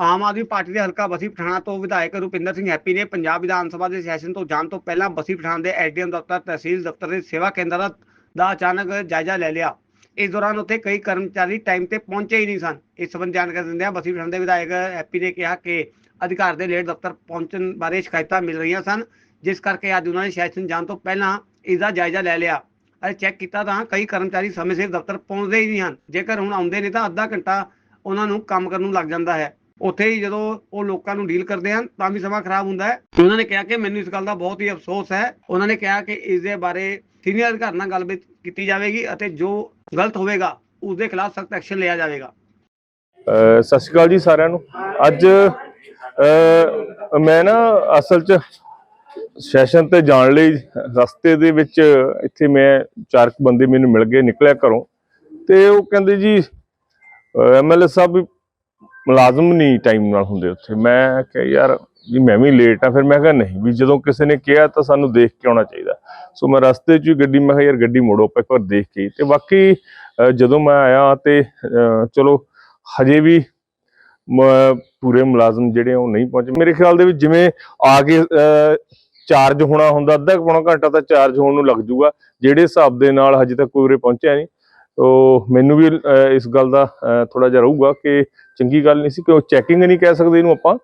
Aam Aadmi party ਦੇ ਹਲਕਾ ਬਸੀ ਪਠਾਣਾ ਤੋਂ ਵਿਧਾਇਕ ਰੁਪਿੰਦਰ ਸਿੰਘ ਹੈਪੀ ਨੇ ਪੰਜਾਬ ਵਿਧਾਨ ਸਭਾ ਦੇ ਸੈਸ਼ਨ ਤੋਂ ਜਾਣ ਤੋਂ ਪਹਿਲਾਂ ਬਸੀ ਪਠਾਣ ਦੇ ਐਸਡੀਐਮ ਦਫ਼ਤਰ, ਤਹਿਸੀਲ ਦਫ਼ਤਰ ਦੇ ਸੇਵਾ ਕੇਂਦਰ ਦਾ- ਦਾ ਅਚਾਨਕ ਜਾਇਜ਼ਾ ਲੈ ਲਿਆ। ਇਸ ਦੌਰਾਨ ਉੱਥੇ ਕਈ ਕਰਮਚਾਰੀ ਟਾਈਮ ਤੇ ਪਹੁੰਚੇ ਹੀ ਨਹੀਂ ਸਨ। ਇਸ ਸੰਬੰਧ ਜਾਣਕਾਰੀ ਦਿੰਦਿਆਂ ਬਸੀ ਪਠਾਣ ਦੇ ਵਿਧਾਇਕ ਹੈਪੀ ਨੇ ਕਿਹਾ ਕਿ ਅਧਿਕਾਰ ਦੇ ਲੇਟ ਦਫ਼ਤਰ ਪਹੁੰਚਣ ਬਾਰੇ ਸ਼ਿਕਾਇਤਾਂ ਮਿਲ ਰਹੀਆਂ ਸਨ, ਜਿਸ ਕਰਕੇ ਅੱਜ ਉਹਨਾਂ ਨੇ ਸੈਸ਼ਨ ਜਾਣ ਤੋਂ ਪਹਿਲਾਂ ਇਸ ਦਾ ਜਾਇਜ਼ਾ ਲੈ ਲਿਆ। ਅਤੇ ਚੈੱਕ ਕੀਤਾ ਤਾਂ ਕਈ ਕਰਮਚਾਰੀ ਸਮੇਂ ਸਿਰ ਦਫ਼ਤਰ ਪਹੁੰਚਦੇ ਹੀ ਨਹੀਂ ਹਨ। ਜੇਕਰ ਹੁਣ ਆਉਂਦੇ ਨੇ ਤਾਂ ਅੱਧਾ ਘੰਟਾ ਉਹਨਾਂ ਨੂੰ ਕੰਮ ਕਰਨ ਨੂੰ ਲੱਗ ਜਾਂਦਾ ਹੈ। ਉੱਥੇ ਹੀ ਜਦੋਂ ਉਹ ਲੋਕਾਂ ਨੂੰ ਡੀਲ ਕਰਦੇ ਹਨ, ਤਾਂ ਵੀ ਸਮਾਂ ਖਰਾਬ ਹੁੰਦਾ ਹੈ। ਉਹਨਾਂ ਨੇ ਕਿਹਾ ਕਿ ਮੈਨੂੰ ਇਸ ਗੱਲ ਦਾ ਬਹੁਤ ਹੀ ਅਫਸੋਸ ਹੈ। ਉਹਨਾਂ ਨੇ ਕਿਹਾ ਕਿ ਇਸ ਦੇ ਬਾਰੇ ਸੀਨੀਅਰ ਅਧਿਕਾਰੀ ਨਾਲ ਗੱਲਬਾਤ ਕੀਤੀ ਜਾਵੇਗੀ ਅਤੇ ਜੋ ਗਲਤ ਹੋਵੇਗਾ, ਉਸ ਦੇ ਖਿਲਾਫ ਸਖਤ ਐਕਸ਼ਨ ਲਿਆ ਜਾਵੇਗਾ। ਸਤਿ ਸ਼੍ਰੀ ਅਕਾਲ ਜੀ ਸਾਰਿਆਂ ਨੂੰ। ਅੱਜ ਮੈਂ ਨਾ ਅਸਲ 'ਚ ਸੈਸ਼ਨ ਤੇ ਜਾਣ ਲਈ ਰਸਤੇ ਦੇ ਵਿੱਚ ਇੱਥੇ ਮੈਂ ਚਾਰ ਬੰਦੇ ਮੈਨੂੰ ਮਿਲ ਗਏ, ਨਿਕਲਿਆ ਘਰੋਂ। ਤੇ ਉਹ ਕਹਿੰਦੇ ਜੀ ਐਮਐਲਏ ਸਾਹਿਬ ਮੁਲਾਜ਼ਮ ਨਹੀਂ ਟਾਈਮ ਨਾਲ ਹੁੰਦੇ ਉੱਥੇ। ਮੈਂ ਕਿਹਾ, ਯਾਰ, ਵੀ ਮੈਂ ਵੀ ਲੇਟ ਆ। ਫਿਰ ਮੈਂ ਕਿਹਾ, ਨਹੀਂ, ਵੀ ਜਦੋਂ ਕਿਸੇ ਨੇ ਕਿਹਾ ਤਾਂ ਸਾਨੂੰ ਦੇਖ ਕੇ ਆਉਣਾ ਚਾਹੀਦਾ। ਸੋ ਮੈਂ ਰਸਤੇ 'ਚ ਹੀ ਗੱਡੀ, ਮੈਂ ਕਿਹਾ, ਯਾਰ, ਗੱਡੀ ਮੋੜੋ, ਆਪਾਂ ਇੱਕ ਵਾਰ ਦੇਖ ਕੇ ਆਈਏ। ਤੇ ਬਾਕੀ ਜਦੋਂ ਮੈਂ ਆਇਆ ਤੇ ਚਲੋ, ਹਜੇ ਵੀ ਮ- ਪੂਰੇ ਮੁਲਾਜ਼ਮ ਜਿਹੜੇ ਆ ਉਹ ਨਹੀਂ ਪਹੁੰਚੇ। ਮੇਰੇ ਖਿਆਲ ਦੇ ਵਿੱਚ ਜਿਵੇਂ ਆ ਕੇ ਚਾਰਜ ਹੋਣਾ ਹੁੰਦਾ, ਅੱਧਾ ਕੁ ਪੌਣਾ ਘੰਟਾ ਤਾਂ ਚਾਰਜ ਹੋਣ ਨੂੰ ਲੱਗ ਜੂਗਾ। ਜਿਹੜੇ ਹਿਸਾਬ ਦੇ ਨਾਲ ਹਜੇ ਤੱਕ ਕੋਈ ਉਰੇ ਪਹੁੰਚਿਆ ਨਹੀਂ। ਤੋ ਮੈਨੂੰ ਵੀ ਇਸ ਗੱਲ ਦਾ ਥੋੜਾ ਜਿਹਾ ਰਹੂਗਾ ਕਿ ਚੰਗੀ ਗੱਲ ਨਹੀਂ ਸੀ ਕਿ ਉਹ ਚੈਕਿੰਗ ਨਹੀਂ ਕਹਿ ਸਕਦੇ ਇਹਨੂੰ ਆਪਾਂ।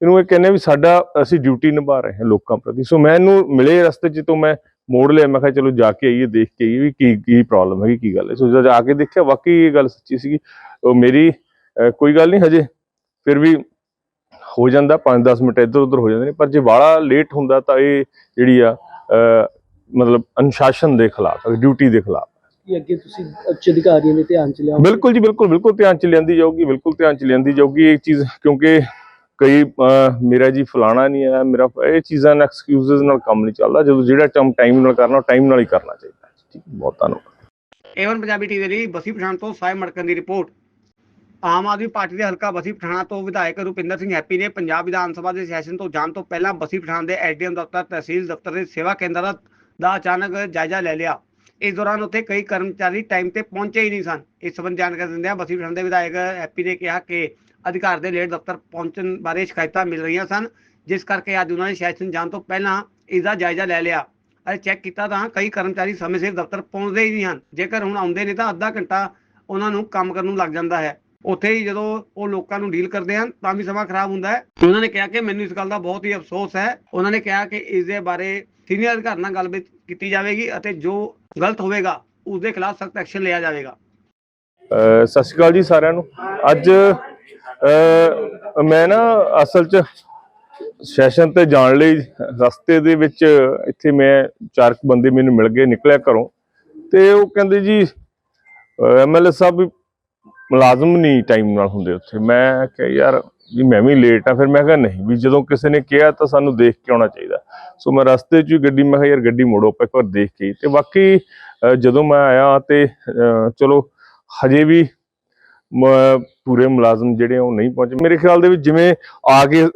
ਇਹਨੂੰ ਇਹ ਕਹਿੰਦੇ ਵੀ ਸਾਡਾ, ਅਸੀਂ ਡਿਊਟੀ ਨਿਭਾ ਰਹੇ ਹਾਂ ਲੋਕਾਂ ਪ੍ਰਤੀ। ਸੋ ਮੈਂ ਇਹਨੂੰ ਮਿਲੇ ਰਸਤੇ 'ਚ ਤੋਂ ਮੈਂ ਮੋੜ ਲਿਆ। ਮੈਂ ਕਿਹਾ ਚਲੋ ਜਾ ਕੇ ਆਈਏ, ਦੇਖ ਕੇ ਆਈਏ ਵੀ ਕੀ ਕੀ ਪ੍ਰੋਬਲਮ ਹੈਗੀ, ਕੀ ਗੱਲ ਹੈ। ਸੋ ਜਦ ਆ ਕੇ ਦੇਖਿਆ, ਵਾਕਈ ਇਹ ਗੱਲ ਸੱਚੀ ਸੀਗੀ। ਉਹ ਮੇਰੀ ਕੋਈ ਗੱਲ ਨਹੀਂ ਹਜੇ। ਫਿਰ ਵੀ ਹੋ ਜਾਂਦਾ 5-10 ਮਿੰਟ ਇੱਧਰ ਉੱਧਰ ਹੋ ਜਾਂਦੇ ਨੇ। ਪਰ ਜੇ ਬਾਹਲਾ ਲੇਟ ਹੁੰਦਾ ਤਾਂ ਇਹ ਜਿਹੜੀ ਆ ਮਤਲਬ ਅਨੁਸ਼ਾਸਨ ਦੇ ਖਿਲਾਫ ਡਿਊਟੀ ਦੇ ਖਿਲਾਫ। ਕਿ ਅੱਗੇ ਤੁਸੀਂ ਉੱਚ ਅਧਿਕਾਰੀਆਂ ਦੇ ਧਿਆਨ ਚ ਲਿਆਓ ਬਿਲਕੁਲ ਜੀ ਬਿਲਕੁਲ ਬਿਲਕੁਲ ਧਿਆਨ ਚ ਲਿਆਂਦੀ ਜਾਊਗੀ ਬਿਲਕੁਲ ਧਿਆਨ ਚ ਲਿਆਂਦੀ ਜਾਊਗੀ ਇਹ ਚੀਜ਼ ਕਿਉਂਕਿ ਕਈ ਮੇਰਾ ਜੀ ਫਲਾਣਾ ਨਹੀਂ ਹੈ ਮੇਰਾ ਇਹ ਚੀਜ਼ਾਂ ਨਾਲ ਐਕਸਕਿਊਜ਼ਸ ਨਾਲ ਕੰਮ ਨਹੀਂ ਚੱਲਦਾ ਜਦੋਂ ਜਿਹੜਾ ਕੰਮ ਟਾਈਮ ਨਾਲ ਕਰਨਾ ਟਾਈਮ ਨਾਲ ਹੀ ਕਰਨਾ ਚਾਹੀਦਾ। ਠੀਕ ਬਹੁਤ ਧੰਨਵਾਦ। ਏਵਨ ਪੰਜਾਬੀ ਟੀਵੀ ਲਈ ਬਸੀ ਪਠਾਣ ਤੋਂ ਸਾਇ ਮੜਕਨ ਦੀ ਰਿਪੋਰਟ। ਆਮ ਆਦਮੀ ਪਾਰਟੀ ਦੇ ਹਲਕਾ ਬਸੀ ਪਠਾਣਾ ਤੋਂ ਵਿਧਾਇਕ ਰੁਪਿੰਦਰ ਸਿੰਘ ਹੈਪੀ ਨੇ ਪੰਜਾਬ ਵਿਧਾਨ ਸਭਾ ਦੇ ਸੈਸ਼ਨ ਤੋਂ ਜਾਣ ਤੋਂ ਪਹਿਲਾਂ ਬਸੀ ਪਠਾਣ ਦੇ ਐਸਡੀਐਮ ਦਫ਼ਤਰ ਤਹਿਸੀਲ ਦਫ਼ਤਰ ਦੇ ਸੇਵਾ ਕੇਂਦਰ ਦਾ- ਦਾ ਅਚਾਨਕ ਜਾਇਜ਼ਾ ਲੈ ਲਿਆ। ਇਸ ਦੌਰਾਨ ਉੱਥੇ ਕਈ ਕਰਮਚਾਰੀ ਟਾਈਮ ਤੇ ਪਹੁੰਚੇ ਹੀ ਨਹੀਂ ਸਨ। ਇਸ ਸੰਬੰਧ ਜਾਣਕਾਰੀ ਦਿੰਦਿਆਂ ਬਸੀ ਪਠਾਣ ਦੇ ਵਿਧਾਇਕ ਹੈਪੀ ਨੇ ਕਿਹਾ ਕਿ ਅਧਿਕਾਰ ਦੇ ਲੇਟ ਦਫ਼ਤਰ ਪਹੁੰਚਣ ਬਾਰੇ ਸ਼ਿਕਾਇਤਾਂ ਮਿਲ ਰਹੀਆਂ ਸਨ, ਜਿਸ ਕਰਕੇ ਅੱਜ ਉਹਨਾਂ ਨੇ ਸੈਸ਼ਨ ਜਾਣ ਤੋਂ ਪਹਿਲਾਂ ਇਸ ਦਾ ਜਾਇਜ਼ਾ ਲੈ ਲਿਆ। ਅਤੇ ਚੈੱਕ ਕੀਤਾ ਤਾਂ ਕਈ ਕਰਮਚਾਰੀ ਸਮੇਂ ਸਿਰ ਦਫ਼ਤਰ ਪਹੁੰਚਦੇ ਹੀ ਨਹੀਂ ਹਨ, ਜੇਕਰ ਹੁਣ ਆਉਂਦੇ ਨੇ ਤਾਂ ਅੱਧਾ ਘੰਟਾ ਉਹਨਾਂ ਨੂੰ ਕੰਮ ਕਰਨ ਨੂੰ ਲੱਗ ਜਾਂਦਾ ਹੈ। ਉੱਥੇ ਹੀ ਜਦੋਂ ਉਹ ਲੋਕਾਂ ਨੂੰ ਡੀਲ ਕਰਦੇ ਹਨ, ਤਾਂ ਵੀ ਸਮਾਂ ਖਰਾਬ ਹੁੰਦਾ ਹੈ। ਉਹਨਾਂ ਨੇ ਕਿਹਾ ਕਿ ਮੈਨੂੰ ਇਸ ਗੱਲ ਦਾ ਬਹੁਤ ਹੀ ਅਫਸੋਸ ਹੈ। ਉਹਨਾਂ ਨੇ ਕਿਹਾ ਕਿ ਇਸ ਦੇ ਬਾਰੇ ਸੀਨੀਅਰ ਅਧਿਕਾਰੀ ਨਾਲ ਗੱਲਬਾਤ ਕੀਤੀ ਜਾਵੇਗੀ ਅਤੇ ਜੋ ਗਲਤ ਹੋਵੇਗਾ ਉਸ ਦੇ ਖਿਲਾਫ ਸਖਤ ਐਕਸ਼ਨ ਲਿਆ ਜਾਵੇਗਾ। ਸਤਿ ਸ਼੍ਰੀ ਅਕਾਲ ਜੀ ਸਾਰਿਆਂ ਨੂੰ। ਅੱਜ ਮੈਂ ਨਾ ਅਸਲ 'ਚ ਸੈਸ਼ਨ ਤੇ ਜਾਣ ਲਈ ਰਸਤੇ ਦੇ ਵਿੱਚ ਇੱਥੇ ਮੈਂ ਚਾਰ ਬੰਦੇ ਮੈਨੂੰ ਮਿਲ ਗਏ, ਨਿਕਲਿਆ ਘਰੋਂ। ਤੇ ਉਹ ਕਹਿੰਦੇ ਜੀ ਐਮਐਲਏ ਸਾਹਿਬ ਵੀ ਮੁਲਾਜ਼ਮ ਨਹੀਂ ਟਾਈਮ ਨਾਲ ਹੁੰਦੇ ਉੱਥੇ। ਮੈਂ ਕਿਹਾ, ਯਾਰ ਵੀ ਮੈਂ ਵੀ ਲੇਟ ਆ, ਫਿਰ ਮੈਂ ਕਿਹਾ ਨਹੀਂ, ਵੀ ਜਦੋਂ ਕਿਸੇ ਨੇ ਕਿਹਾ ਤਾਂ ਸਾਨੂੰ ਦੇਖ ਕੇ ਆਉਣਾ ਚਾਹੀਦਾ। ਸੋ ਮੈਂ ਰਸਤੇ 'ਚ ਹੀ ਗੱਡੀ, ਮੈਂ ਕਿਹਾ ਯਾਰ ਗੱਡੀ ਮੋੜੋ, ਆਪਾਂ ਇੱਕ ਵਾਰ ਦੇਖ ਕੇ ਆਈਏ। ਤੇ ਬਾਕੀ ਜਦੋਂ ਮੈਂ ਆਇਆ ਤੇ ਚਲੋ, ਹਜੇ ਵੀ ਪੂਰੇ ਮੁਲਾਜ਼ਮ ਜਿਹੜੇ ਉਹ ਨਹੀਂ ਪਹੁੰਚੇ। ਮੇਰੇ ਖਿਆਲ ਦੇ ਵਿੱਚ ਜਿਵੇਂ ਆ ਕੇ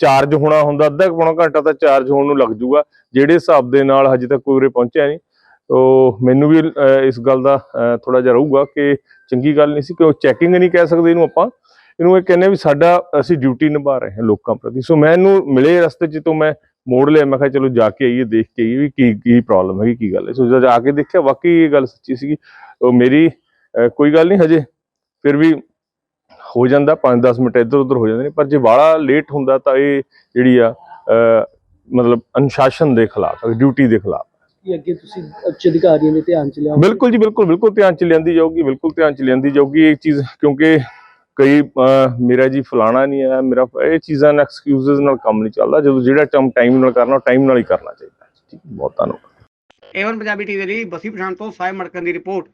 ਚਾਰਜ ਹੋਣਾ ਹੁੰਦਾ, ਅੱਧਾ ਪੌਣਾ ਘੰਟਾ ਤਾਂ ਚਾਰਜ ਹੋਣ ਨੂੰ ਲੱਗ ਜੂਗਾ। ਜਿਹੜੇ ਹਿਸਾਬ ਦੇ ਨਾਲ ਹਜੇ ਤੱਕ ਕੋਈ ਉਰੇ ਪਹੁੰਚਿਆ ਨਹੀਂ। ਤੋ ਮੈਨੂੰ ਵੀ ਇਸ ਗੱਲ ਦਾ ਥੋੜਾ ਜਿਹਾ ਰਹੂਗਾ ਕਿ ਚੰਗੀ ਗੱਲ ਨਹੀਂ ਸੀ ਕਿ ਉਹ ਚੈਕਿੰਗ ਨਹੀਂ ਕਹਿ ਸਕਦੇ ਇਹਨੂੰ ਆਪਾਂ। ਇਹਨੂੰ ਇਹ ਕਹਿੰਦੇ ਵੀ ਸਾਡਾ ਅਸੀਂ ਡਿਊਟੀ ਨਿਭਾ ਰਹੇ ਹਾਂ ਲੋਕਾਂ ਪ੍ਰਤੀ। ਸੋ ਮੈਂ ਇਹਨੂੰ ਮਿਲੇ ਰਸਤੇ 'ਚ ਤੋਂ ਮੈਂ ਮੋੜ ਲਿਆ। ਮੈਂ ਕਿਹਾ ਚਲੋ ਜਾ ਕੇ ਆਈਏ ਦੇਖ ਕੇ ਆਈਏ ਵੀ ਕੀ ਕੀ ਪ੍ਰੋਬਲਮ ਹੈਗੀ ਕੀ ਗੱਲ ਹੈ। ਸੋ ਜਦ ਆ ਕੇ ਦੇਖਿਆ ਵਾਕਈ ਇਹ ਗੱਲ ਸੱਚੀ ਸੀਗੀ। ਉਹ ਮੇਰੀ ਕੋਈ ਗੱਲ ਨਹੀਂ ਹਜੇ। ਫਿਰ ਵੀ ਹੋ ਜਾਂਦਾ 5-10 ਮਿੰਟ ਇੱਧਰ ਉੱਧਰ ਹੋ ਜਾਂਦੇ ਨੇ। ਪਰ ਜੇ ਬਾਹਲਾ ਲੇਟ ਹੁੰਦਾ ਤਾਂ ਇਹ ਜਿਹੜੀ ਆ ਮਤਲਬ ਅਨੁਸ਼ਾਸਨ ਦੇ ਖਿਲਾਫ ਡਿਊਟੀ ਦੇ ਖਿਲਾਫ। ਕਿ ਅੱਗੇ ਤੁਸੀਂ ਉੱਚ ਅਧਿਕਾਰੀਆਂ ਦੇ ਧਿਆਨ ਚ ਲਿਆਓ ਬਿਲਕੁਲ ਜੀ ਬਿਲਕੁਲ ਬਿਲਕੁਲ ਧਿਆਨ ਚ ਲਿਆਂਦੀ ਜਾਊਗੀ ਬਿਲਕੁਲ ਧਿਆਨ ਚ ਲਿਆਂਦੀ ਜਾਊਗੀ ਇਹ ਚੀਜ਼। ਕਿਉਂਕਿ ਕਈ ਮੇਰਾ ਜੀ ਫਲਾਣਾ ਨਹੀਂ ਹੈ, ਮੇਰਾ ਇਹ ਚੀਜ਼ਾਂ ਨਾਲ ਐਕਸਕਿਊਜ਼ਸ ਨਾਲ ਕੰਮ ਨਹੀਂ ਚੱਲਦਾ, ਜਦੋਂ ਜਿਹੜਾ ਕੰਮ ਟਾਈਮ ਨਾਲ ਕਰਨਾ ਟਾਈਮ ਨਾਲ ਹੀ ਕਰਨਾ ਚਾਹੀਦਾ ਠੀਕ ਬਹੁਤ ਧੰਨਵਾਦ। ਏਵਨ ਪੰਜਾਬੀ ਟੀਵੀ ਲਈ ਬਸੀ ਪਠਾਣ ਤੋਂ ਸਾਇ ਮੜਕਨ ਦੀ ਰਿਪੋਰਟ।